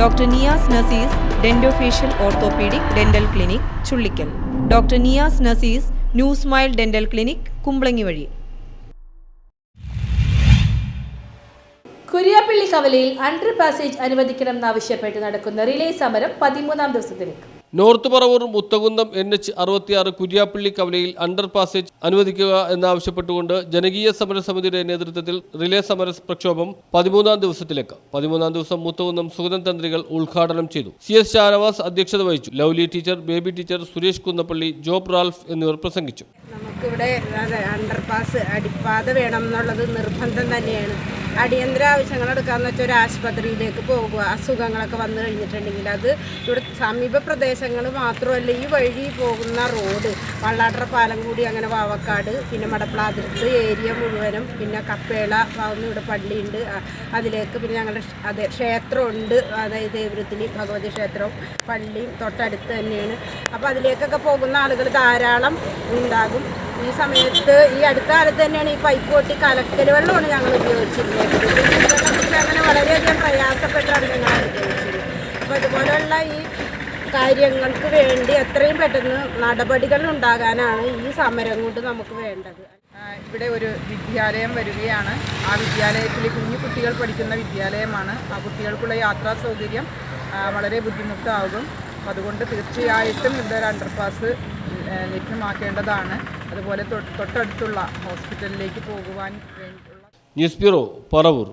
Doctor Niyas Nasees dentofacial orthopaedic dental clinic Chullikkal. Doctor Niyas Nasees new smile dental clinic Kumbalangi വഴി. കുര്യാപ്പള്ളി കവലയിൽ under passage അനുവദിക്കണമെന്നാവശ്യപ്പെട്ട് നടക്കുന്ന relay സമരം പതിമൂന്നാം ദിവസത്തിലേക്ക്. North Paravur Muthakunnam N H അറുപത്തിയാറ് കുര്യാപ്പള്ളി കവലയിൽ അണ്ടർ പാസേജ് അനുവദിക്കുക എന്നാവശ്യപ്പെട്ടുകൊണ്ട് ജനകീയ സമര സമിതിയുടെ നേതൃത്വത്തിൽ റിലേ സമര പ്രക്ഷോഭം പതിമൂന്നാം ദിവസത്തിലേക്ക്. പതിമൂന്നാം ദിവസം മുത്തകുന്നം സുഗതൻ തന്ത്രികൾ ഉദ്ഘാടനം ചെയ്തു. സി എസ് ഷാനവാസ് അധ്യക്ഷത വഹിച്ചു. Lovely teacher baby teacher Suresh Kunnappally Job Ralph എന്നിവർ പ്രസംഗിച്ചു. നമുക്കിവിടെ അണ്ടർ അണ്ടർപാസ് അടിപ്പാത വേണം എന്നുള്ളത് നിർബന്ധം തന്നെയാണ്. അടിയന്തര ആവശ്യങ്ങൾ എടുക്കാന്ന് വെച്ചാൽ ഒരു ആശുപത്രിയിലേക്ക് പോകുക. അസുഖങ്ങളൊക്കെ വന്നു കഴിഞ്ഞിട്ടുണ്ടെങ്കിൽ അത് ഇവിടെ സമീപ പ്രദേശങ്ങൾ മാത്രമല്ല ഈ വഴി പോകുന്ന റോഡ് വള്ളാട്ടറ പാലം കൂടി അങ്ങനെ വാവക്കാട് പിന്നെ മടപ്പള അതിർത്ത് ഏരിയ മുഴുവനും പിന്നെ കപ്പേള ഭാഗം ഇവിടെ പള്ളിയുണ്ട്. അതിലേക്ക് പിന്നെ ഞങ്ങളുടെ അതെ ക്ഷേത്രമുണ്ട്. അതായത് ദേവരത്തിൽ ഭഗവതി ക്ഷേത്രവും പള്ളിയും തൊട്ടടുത്ത് തന്നെയാണ്. അപ്പോൾ അതിലേക്കൊക്കെ പോകുന്ന ആളുകൾ ധാരാളം ഉണ്ടാകും. ഈ സമയത്ത് ഈ അടുത്ത കാലത്ത് തന്നെയാണ് ഈ പൈപ്പ് പൊട്ടി കലക്കൽ വെള്ളമാണ് ഞങ്ങൾ ഉപയോഗിച്ചിരുന്നത്. അങ്ങനെ വളരെയധികം പ്രയാസപ്പെട്ടാണ് ഞങ്ങൾ ഉപയോഗിച്ചത് അപ്പോൾ അതുപോലെയുള്ള ഈ കാര്യങ്ങൾക്ക് വേണ്ടി എത്രയും പെട്ടെന്ന് നടപടികൾ ഉണ്ടാകാനാണ് ഈ സമരം കൊണ്ട് നമുക്ക് വേണ്ടത്. ഇവിടെ ഒരു വിദ്യാലയം വരികയാണ്. ആ വിദ്യാലയത്തിൽ കുഞ്ഞു കുട്ടികൾ പഠിക്കുന്ന വിദ്യാലയമാണ്. ആ കുട്ടികൾക്കുള്ള യാത്രാ സൗകര്യം വളരെ ബുദ്ധിമുട്ടാകും. അതുകൊണ്ട് തീർച്ചയായിട്ടും ഇവിടെ ഒരു അണ്ടർപാസ് ലഭ്യമാക്കേണ്ടതാണ്. അതുപോലെ തൊട്ടടുത്തുള്ള ഹോസ്പിറ്റലിലേക്ക് പോകുവാൻ വേണ്ടിയുള്ള ന്യൂസ് ബ്യൂറോ പറവൂർ.